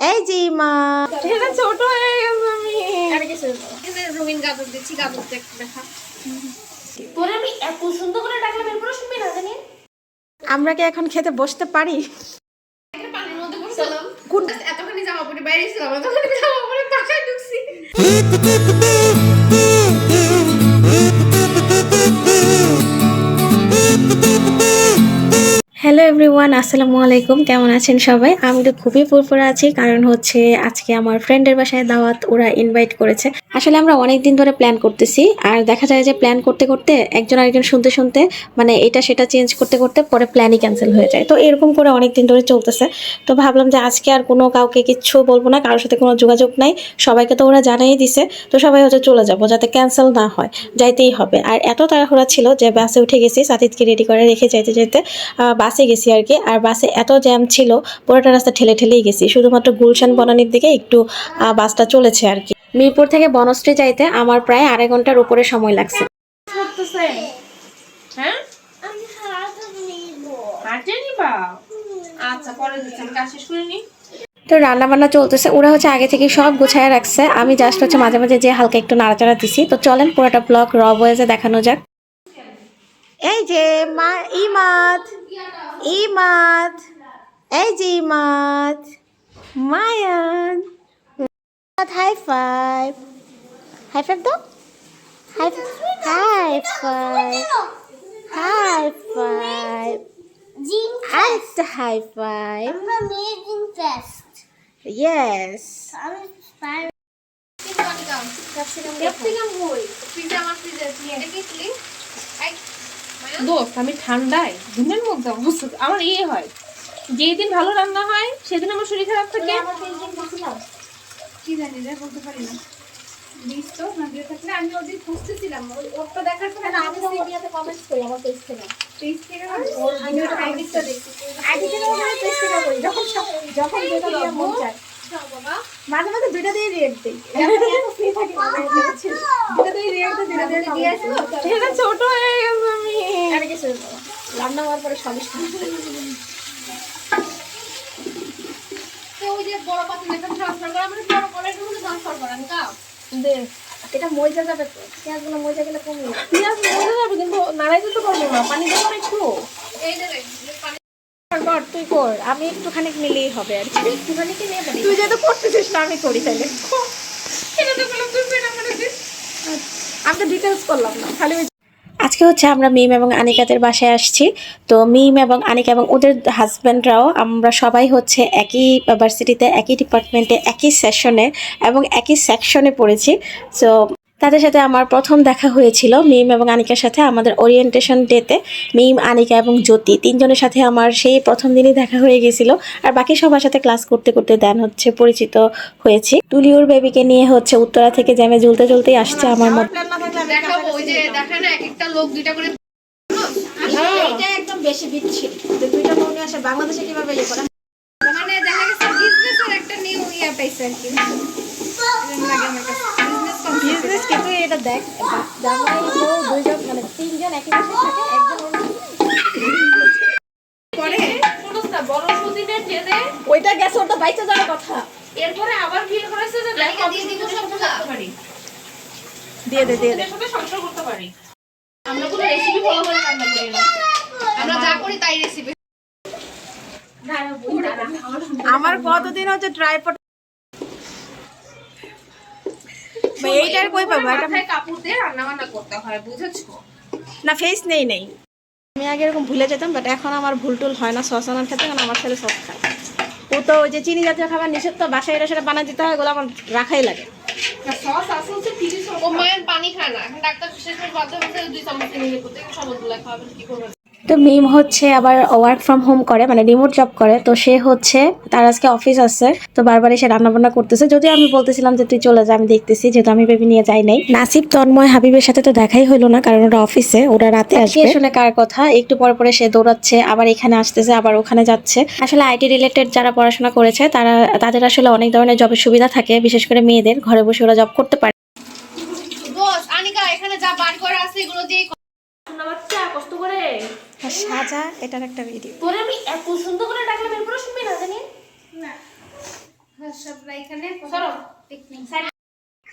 এই যে মা। এটা ছোট হয়ে গেছে আমি। আর কিছু রঙিন গাজর দিচ্ছি গাজর দেখ তোরে আমি এত সুন্দর করে ডাকলাম এরপরে শুনবি না জানি। আমরা কি এখন খেতে বসতে পারি? পানির মধ্যে বসছিলাম এতখানি জামা পরে বাইরে ছিলাম এতখানি জামা পরে বাসায় ঢুকছি। এভরিওয়ান আসসালামু আলাইকুম। কেমন আছেন সবাই? আমি তো খুবই ফুরফুরা আছি, কারণ হচ্ছে আজকে আমার ফ্রেন্ডের বাসায় দাওয়াত ওরা ইনভাইট করেছে। আসলে আমরা অনেক দিন ধরে প্ল্যান করতেছি, আর দেখা যায় যে প্ল্যান করতে করতে একজন আরেকজন শুনতে শুনতে মানে এটা সেটা চেঞ্জ করতে করতে পরে প্ল্যানই ক্যান্সেল হয়ে যায়। তো এরকম করে অনেক দিন ধরে চলতেছে। তো ভাবলাম যে আজকে আর কোনো কাউকে কিচ্ছু বলব না, কারোর সাথে কোনো যোগাযোগ নাই। সবাইকে তো ওরা জানাই দিছে। তো সবাই হচ্ছে চলে যাব, যাতে ক্যান্সেল না হয়, যাইতেই হবে। আর এত তাড়াহুড়া ছিল যে বাসে উঠে গেছি, সাথীদকে রেডি করে রেখে যাইতে যাইতে বাসে গেছি। আর কি। আর বাসে এত জ্যাম ছিল পুরোটা রাস্তা ঠেলে ঠেলেই গেছি। শুধুমাত্র গুলশান বনানির দিকে একটু বাসটা চলেছে আর কি। মিরপুর থেকে বনশ্রী যাইতে আমার প্রায় আড়াই ঘণ্টার উপরে সময় লাগছে। হ্যাঁ? আচ্ছা পরে কাজ শেষ করে নি তো রান্না বান্না চলতেছে ওরা হচ্ছে আগে থেকে সব গুছায় রাখছে। আমি জাস্ট হচ্ছে মাঝে মাঝে যে হালকা একটু নাড়াচাড়া দিছি। তো চলেন পুরোটা ব্লগ র বয়েজে দেখানো যাক। এই যে মা ইমাদ ইমাদ এই যে Imad Mayan high five high five দাও high high five high five gym একটা হাই ফাইভ আমরা মেজিং টেস্ট ইয়েস আমি স্পাইর ক্যাপসিকাম কই ফ্রিজে আমার ফ্রিজে আছে দেখেছিলি এই দোস্ত আমি ঠান্ডায় দিনের মধ্যে অবস্থা আমার ইয়ে হয়। যেই দিন ভালো রান্না হয় সেদিন আমার শরীর খারাপ থাকে। কি জানি রে বলতে পারি না। দিস তো না থাকলে আমি ওদিন খুঁজতেছিলাম। ওরটা দেখার পরে আমি সিমিয়াতে কমেন্টস করি আমার পেজ থেকে। পেজ থেকে আমি ওর আইডিটা দেখি। আইডি থেকে ওর পেজ থেকে করি যখন যখন যেটা দিয়ে মন চায়। মাঝে মাঝে দুইটা দিয়ে রিয়েক্ট দিই। ফ্রি থাকি না, দিয়ে রিয়েক্ট দিই দুইটা দিয়ে দিয়ে আসব? এটা ছোট হয়ে গেছে আমি কিছু রান্না হওয়ার পরে মানে এটা মজা যাবে তো পেঁয়াজগুলো মজা গেলে কমে পেঁয়াজ মজা যাবে কিন্তু পারব না পানি দেবো একটু। এই কর, তুই কর আমি একটুখানি নিলেই হবে আর কি। একটুখানি কি তুই যেহেতু করতেছিস না আমি করি তাইলে। এটা তো বললাম তুই পেন আমার দিস আমি তো ডিটেলস করলাম না খালি আজকে হচ্ছে আমরা মিম এবং আনিকাদের বাসায় আসছি। তো মিম এবং আনিকা এবং ওদের হাজব্যান্ডরাও আমরা সবাই হচ্ছে একই ভার্সিটিতে একই ডিপার্টমেন্টে একই সেশনে এবং একই সেকশনে পড়েছি। সো তাদের সাথে আমার প্রথম দেখা হয়েছিল মিম এবং আনিকার সাথে আমাদের ওরিয়েন্টেশন ডেতে মিম আনিকা এবং জ্যোতি। তিনজনের সাথে আমার সেই প্রথম দিনই দেখা হয়ে গেছিল। আর বাকি সবার সাথে ক্লাস করতে করতে দেন হচ্ছে পরিচিত হয়েছি। তুলিওর বেবিকে নিয়ে হচ্ছে উত্তরা থেকে জ্যামে ঝুলতে ঝুলতেই আসছে আমার মতো দেখাবো ওই যে দেখে না এক একটা লোক দুইটা করে এইটা একদম বেশি বিচ্ছিরি। দুইটা মনে আসে বাংলাদেশে কীভাবে ইয়ে করে? মানে দেখা গেছে বিজনেসের একটা নিউ ইয়া পাইছে আর কি। লাগে আমার কাছে। এটা দেখ জামাই বউ দুইজন মানে তিনজন একই বাসায় থাকে একজন করে বড় ওইটা গেছে ওটা বাইচে যাওয়ার কথা। এরপরে আবার বিয়ে করেছে যে দেখ দিয়ে। করতে পারি? দিয়ে দে দিয়ে দে। সাথে সংসার করতে পারি। আমরা কোনো রেসিপি ফলো করে রান্না করি না। আমরা যা করি তাই রেসিপি আমার কতদিন হচ্ছে ট্রাইপড এইটার কই পাবো? এটা কাপড় দিয়ে রান্না বান্না করতে হয় বুঝেছ? না ফেস নেই নেই। আমি আগে এরকম ভুলে যেতাম বাট এখন আমার ভুল টুল হয় না সস আনার ক্ষেত্রে কারণ আমার ছেলে সস খায়। ও তো ওই যে চিনি জাতীয় খাবার নিষেধ তো বাসায় এটা সেটা বানা দিতে হয় ওগুলো আমার রাখাই লাগে। ও মায়ের পানি খায় না। এখন ডাক্তার শেষ করে বাধ্য হচ্ছে দুই চামচ চিনি দিয়ে করতে সবগুলো খাওয়াবেন কি করবেন তো মিম হচ্ছে আবার ওয়ার্ক ফ্রম হোম করে মানে রিমোট জব করে। তো সে হচ্ছে তার আজকে অফিস আছে। তো বারবার এসে রান্না বান্না করতেছে। যদিও আমি বলতেছিলাম যে তুই চলে যা আমি দেখতেছি যেহেতু আমি বেবি নিয়ে যাই নাই। নাসিব তন্ময় হাবিবের সাথে তো দেখাই হলো না কারণ ওরা অফিসে ওরা রাতে আসবে। শুনে কার কথা? একটু পর পরে সে দৌড়াচ্ছে আবার এখানে আসতেছে আবার ওখানে যাচ্ছে। আসলে আইটি রিলেটেড যারা পড়াশোনা করেছে তারা তাদের আসলে অনেক ধরনের জবের সুবিধা থাকে বিশেষ করে মেয়েদের। ঘরে বসে ওরা জব করতে পারে। দোষ আনিকা এখানে যা বার করা আছে এগুলো দিয়ে বাচ্চা কষ্ট করে। আর সাজা এটার একটা ভিডিও তোরে আমি এত সুন্দর করে ডাকলাম এরপরে শুনবি না জানি? না। হ্যাঁ, সবরা এখানে। সরো। পিকনিক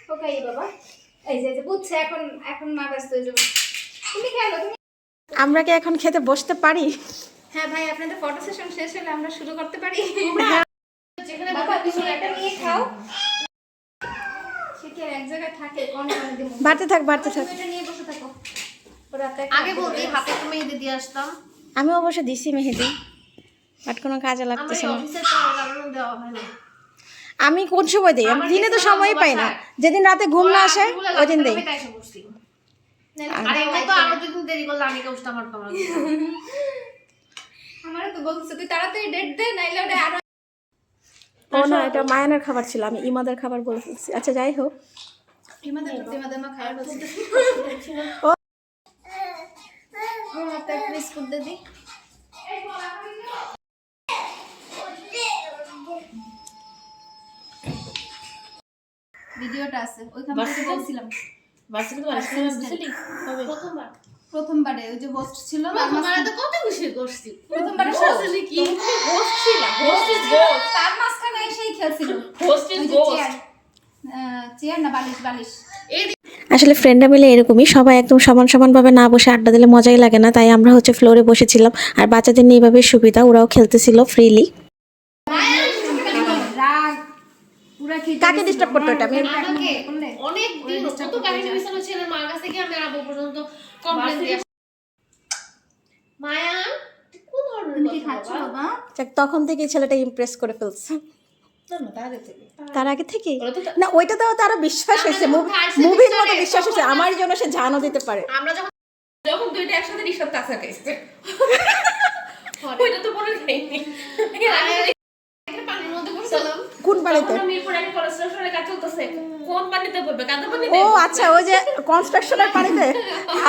ওকে বাবা। এই যে বুঝছে এখন এখন মা ব্যস্ত হয়ে যাবে। তুমি খেলো তুমি আমরা কি এখন খেতে বসতে পারি? হ্যাঁ ভাই আপনাদের ফটো সেশন শেষ হলে আমরা শুরু করতে পারি? যেখানে বাবা তুমি একটা নিয়ে খাও। সে কি এক জায়গায় থাকে কোন বাড়তে থাক বাড়তে থাক। নিয়ে বসে থাকো। আগে বলবি হাতে তো মেহেদি দিয়ে আসতাম। আমি অবশ্য দিছি মেহেদি বাট কোনো কাজে লাগতেছে না। আমি কোন সময় দিই? আমি দিনে তো সময়ই পাই না। যেদিন রাতে ঘুম না আসে ওই দিন দিই। তো আরও দুদিন দেরি করলে আমি কাউসটা মারতাম না। আমারও তো বলছে তুই তাড়াতাড়ি ডেট দে নাইলে ও না এটা মায়ানের খাবার ছিল আমি ইমাদের খাবার বলে আচ্ছা যাই হোক। ইমাদের ইমাদের মা বলছে। একটা বিস্কুট দে দি। ভিডিওটা আছে ওইখান থেকে বলছিলাম। প্রথমবার। প্রথমবারে ওই যে হোস্ট ছিল প্রথমবারে তো কত খুশি করছি। প্রথমবারে হোস্ট কি হোস্ট ছিল হোস্ট ইজ গোস্ট তার মাঝখানে এসেই খেলছিল। হোস্ট ইজ গোস্ট চেয়ার না বালিশ বালিশ। এই আসলে ফ্রেন্ডরা মিলে এরকমই সবাই একদম সমান সমানভাবে না বসে আড্ডা দিলে মজাই লাগে না তাই আমরা হচ্ছে ফ্লোরে বসেছিলাম। আর বাচ্চাদের নিয়ে এভাবে সুবিধা ওরাও খেলতেছিল ফ্রিলি রাগ পুরা খেতে কাকে ডিস্টার্ব করতো এটা? আমি অনেক দিন কত কাহিনী বিছানো ছেলের মার কাছে গিয়ে আমি আর পর্যন্ত কমপ্লেন দিয়ে মায়া কোন ধরনের কথা বাবা? বাবা তখন থেকে ছেলেটা ইমপ্রেস করে ফেলছে। তার আগে থেকে। না ওইটা তো তারা বিশ্বাস হয়েছে। মুভির মতো বিশ্বাস হয়েছে। আমার জন্য সে জানও দিতে পারে। আমরা যখন যখন দুইটা একসাথে রিসার্চ তাসা খাইছে। ওইটা তো মনে কোন পানিতে? ও আচ্ছা ওই যে কনস্ট্রাকশনের পানিতে?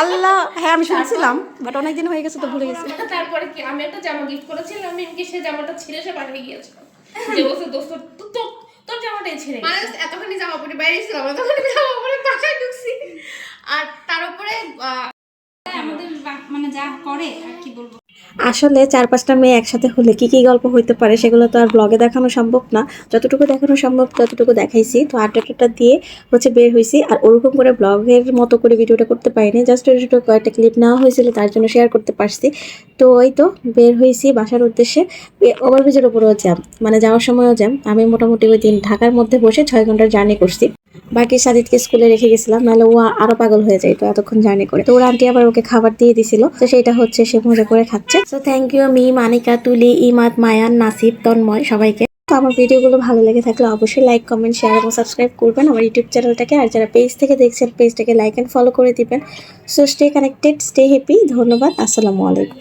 আল্লাহ হ্যাঁ আমি শুনছিলাম বাট অনেকদিন হয়ে গেছে তো ভুলে গেছি। তারপরে কি আমি একটা জামা গিফট করেছিলাম সে জামাটা ছিঁড়ে সে পাঠিয়ে গিয়েছিল। যে বলছে দোস্ত তো তোর জামাটাই ছিঁড়ে মানে এতখানি জামা পরে বাইরে ছিলাম এতখানি জামা পরে বাসায় ঢুকছি। আর তার উপরে আহ, আমাদের মানে যা করে আর কি বলব? আসলে চার পাঁচটা মেয়ে একসাথে হলে কি কি গল্প হইতে পারে সেগুলো তো আর ব্লগে দেখানো সম্ভব না। যতটুকু দেখানো সম্ভব ততটুকু দেখাইছি। তো আড্ডাটা দিয়ে হচ্ছে বের হয়েছি আর ওরকম করে ব্লগের মতো করে ভিডিওটা করতে পারিনি। জাস্ট ছোটো কয়েকটা ক্লিপ নেওয়া হয়েছিল, তার জন্য শেয়ার করতে পারছি। তো ওই তো বের হয়েছি বাসার উদ্দেশ্যে। ওভারব্রিজের উপরেও জ্যাম মানে যাওয়ার সময়ও জ্যাম আমি মোটামুটি ওই দিন ঢাকার মধ্যে বসে ছয় ঘণ্টার জার্নি করছি। বাকি সাজিদকে স্কুলে রেখে গেছিলাম নাহলে ও আরও পাগল হয়ে যায় তো এতক্ষণ জার্নি করে। তো ওর আন্টি আবার ওকে খাবার দিয়ে দিছিল তো সেটা হচ্ছে সে মজা করে খাচ্ছে। তো থ্যাংক ইউ মি মানিকা তুলি ইমাদ মায়ান নাসিব তন্ময় সবাইকে। তো আমার ভিডিওগুলো ভালো লেগে থাকলে অবশ্যই লাইক কমেন্ট শেয়ার এবং সাবস্ক্রাইব করবেন। আমার ইউটিউব চ্যানেলটাকে আর যারা পেজ থেকে দেখছেন পেজটাকে লাইক অ্যান্ড ফলো করে দিবেন। So stay connected stay happy ধন্যবাদ আসসালামু আলাইকুম।